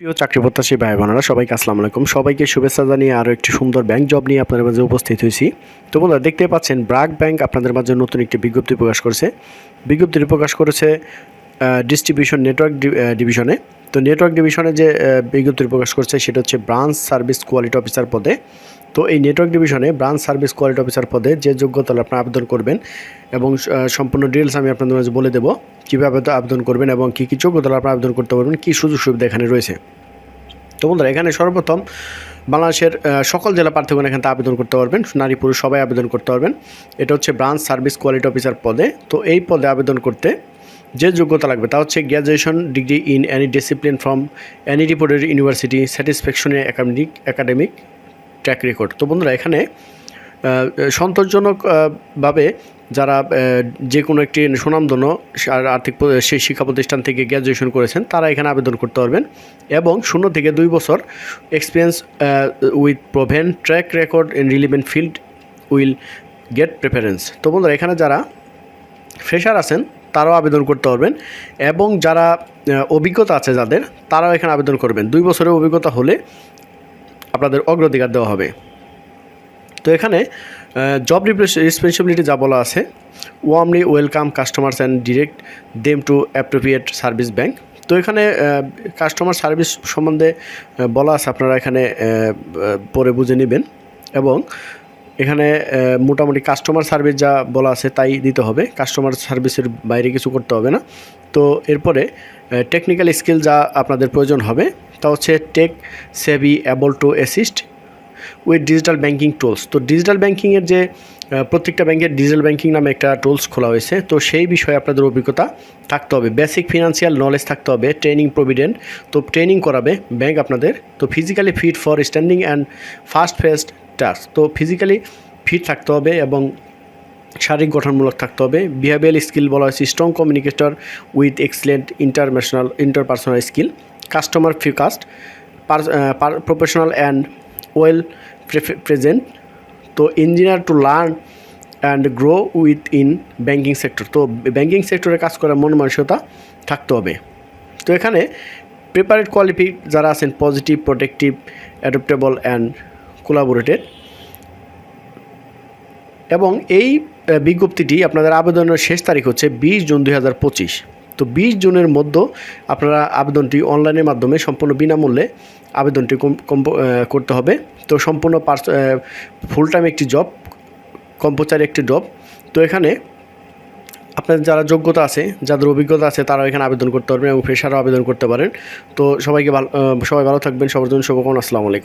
প্রিয় চাকরি প্রত্যাশী ভাই বোনেরা সবাইকে আসসালামু আলাইকুম। সবাইকে শুভেচ্ছা জানিয়ে আরও একটি সুন্দর ব্যাংক জব নিয়ে আপনাদের মাঝে উপস্থিত হয়েছি। তো বন্ধুরা, দেখতে পাচ্ছেন ব্রাক ব্যাংক আপনাদের মাঝে নতুন একটি বিজ্ঞপ্তি প্রকাশ করেছে। বিজ্ঞপ্তিটি প্রকাশ করেছে ডিস্ট্রিবিউশন নেটওয়ার্ক ডিভিশনে তো নেটওয়ার্ক ডিভিশনে যে বিজ্ঞপ্তি প্রকাশ করছে, সেটা হচ্ছে ব্রাঞ্চ সার্ভিস কোয়ালিটি অফিসার পদে। তো এই নেটওয়ার্ক ডিভিশনে ব্রাঞ্চ সার্ভিস কোয়ালিটি অফিসার পদে যে যোগ্যতা হলে আপনারা আবেদন করবেন এবং সম্পূর্ণ ডিটেলস আমি আপনাদের মাঝে বলে দেবো, কীভাবে আবেদন করবেন এবং কী কী যোগ্যতা হলে আপনারা আবেদন করতে পারবেন, কী সুযোগ সুবিধা এখানে রয়েছে। তো বন্ধুরা, এখানে সর্বপ্রথম বাংলাদেশের সকল জেলা প্রার্থীগণ এখানে আবেদন করতে পারবেন, নারী পুরুষ সবাই আবেদন করতে পারবেন। এটা হচ্ছে ব্রাঞ্চ সার্ভিস কোয়ালিটি অফিসার পদে। তো এই পদে আবেদন করতে যে যোগ্যতা লাগবে তা হচ্ছে graduation degree in any discipline from any reported university স্যাটিসফ্যাকশনে academic academic track record তো বন্ধুরা এখানে আহ, সন্তোষজনক আহ, ভাবে যারা যে কোনো একটি সুনামধন্য আর্থিক সেই শিক্ষা প্রতিষ্ঠান থেকে গ্র্যাজুয়েশন করেছেন তারা এখানে আবেদন করতে পারবেন এবং শূন্য থেকে দুই বছর experience with proven track record in relevant field will get preference তো বন্ধুরা এখানে যারা ফ্রেশার আছেন তারাও আবেদন করতে পারবেন এবং যারা অভিজ্ঞতা আছে যাদের তারাও এখানে আবেদন করবেন। দুই বছরের অভিজ্ঞতা হলে আপনাদের অগ্রাধিকার দেওয়া হবে। তো এখানে জব রেসপন্সিবিলিটি যা বলা আছে warmly welcome customers and direct them to appropriate service bank তো এখানে কাস্টমার সার্ভিস সম্বন্ধে বলা আছে, আপনারা এখানে পরে বুঝে নেবেন। এবং এখানে মোটামুটি কাস্টমার সার্ভিস যা বলা আছে, তাই দিতে হবে। কাস্টমার সার্ভিসের বাইরে কিছু করতে হবে না। তো এরপরে টেকনিক্যাল স্কিল যা আপনাদের প্রয়োজন হবে তা হচ্ছে tech savvy able to assist with digital banking tools তো ডিজিটাল ব্যাঙ্কিংয়ের যে প্রত্যেকটা ব্যাংকের ডিজিটাল ব্যাঙ্কিং নামে একটা টুলস খোলা হয়েছে। তো সেই বিষয়ে আপনাদের অভিজ্ঞতা থাকতে হবে। বেসিক ফিনান্সিয়াল নলেজ থাকতে হবে ট্রেনিং প্রভিডেন্ট তো ট্রেনিং করাবে ব্যাংক আপনাদের। তো physically fit for standing and fast fest task তো ফিজিক্যালি ফিট থাকতে হবে এবং শারীরিক গঠনমূলক থাকতে হবে। বিহেভিয়ার স্কিল বলা হয়েছে strong communicator with excellent international interpersonal skill customer focused professional and well present তো engineer to learn and grow with in banking sector তো ব্যাঙ্কিং সেক্টরে কাজ করার মন মানসিকতা থাকতে হবে। তো এখানে প্রিপারেড কোয়ালিফি যারা আছেন positive protective adaptable and collaborated এবং এই বিজ্ঞপ্তিটি আপনাদের আবেদনের শেষ তারিখ হচ্ছে বিশ জুন দুই হাজার পঁচিশ। তো বিশ জুনের মধ্যে আপনারা আবেদনটি অনলাইনের মাধ্যমে সম্পূর্ণ বিনামূল্যে আবেদনটি করতে হবে। তো সম্পূর্ণ পার্স ফুল টাইম একটি জব কম্পোচারি একটি জব তো এখানে আপনাদের যারা যোগ্যতা আছে, যাদের অভিজ্ঞতা আছে তারা এখানে আবেদন করতে পারবেন এবং ফ্রেশারও আবেদন করতে পারেন। তো সবাইকে ভালো সবাই ভালো থাকবেন, সবার জন্য শুভকামনা, আসসালামু আলাইকুম।